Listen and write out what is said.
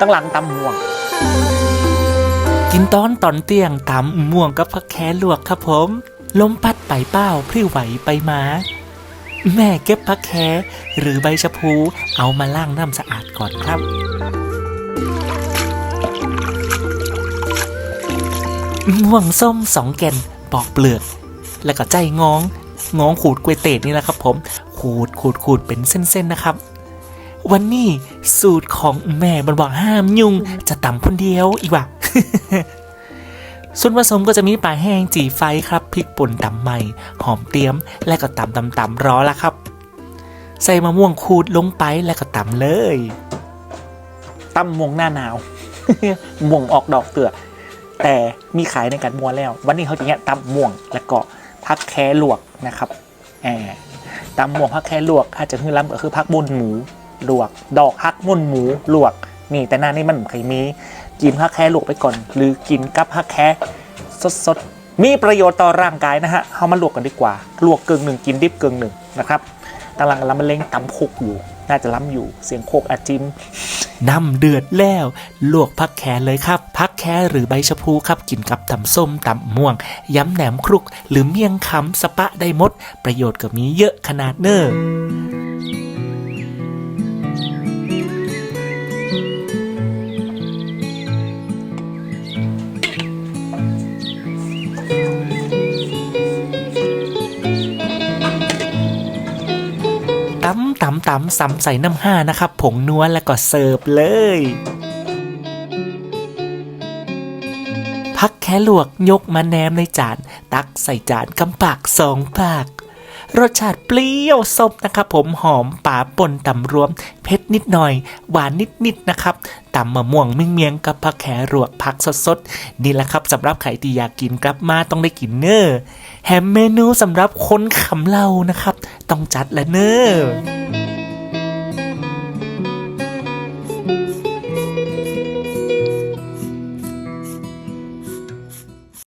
ตั้งหลังตำม่วง กินตอนตอนเตียงตำม่วงกับผักแคลวกครับผม ลมพัดไปเป้าพลิ้วไหวไปมาแม่เก็บผักแคหรือใบชะพูเอามาล้างน้ำสะอาดก่อนครับม่วงส้มสองแก่นปอกเปลือก แล้วก็ใจงองงองขูดกวยเตดนี่แหละครับ ผมขูดขูดขูดเป็นเส้นๆนะครับ วันนี้สูตรของแม่มันบอกห้ามยุง จะตำคนเดียวอีกว่ะส่วนผสมก็จะมีปลาแห้งจีไฟครับพริกป่นตำใหม่ หอมเตรียม และก็ตำตำตำรอละครับ ใส่มะม่วงขูดลงไปแล้วก็ตำเลยตำม่วงหน้าหนาวม่วงออกดอกเตือแต่มีขายในกันมัวแล้ว วันนี้เขาจะเนี้ยตำม่วงแล้วก็พักแค่ลวกนะครับแหมตำม่วงพักแค่ลวกอาจจะคือล้ำก็คือพักบุญหมู ลวก ดอกฮักมุ่นหมูลวก นี่แต่หน้านี่มันไข่มี กินพักแค่ลวกไปก่อน หรือกินกับพักแค่สดๆ มีประโยชน์ต่อร่างกายนะฮะเอามาลวกกันดีกว่า ลวกเกึ่งหนึ่งกินดิบเกึ่งหนึ่งนะครับกำลังลำมันเล้งตำโคกอยู่ น่าจะล้ำอยู่ เสียงโคกอาจิมน้ำเดือดแล้ว ลวกผักแคเลยครับผักแคหรือใบชะพูครับ กินกับตำส้มตำม่วง ย้ำแหนมครุก หรือเมี่ยงคำสปะได้มด ประโยชน์ก็มีเยอะขนาดเนอ้อ ตำตำตำซ้ำใส่น้ำห้านะครับ ผงนัวแล้วก็เสิร์ฟเลยพักแค่ลวกยกมาแนมในจาน ตักใส่จานกำปากสองปาก รสชาติเปรี้ยวส้มนะครับผมหอมป่าป่นตำรวม เผ็ดนิดหน่อย หวานนิดๆนะครับตำมะม่วงเมียงเมียงกับผักแขรวกผักสดๆนี่แหละครับสำหรับใครที่อยากกินกลับมาต้องได้กินเนอร์แฮมเมนูสำหรับคนขำเหล่านะครับ ต้องจัดและเนอ้อ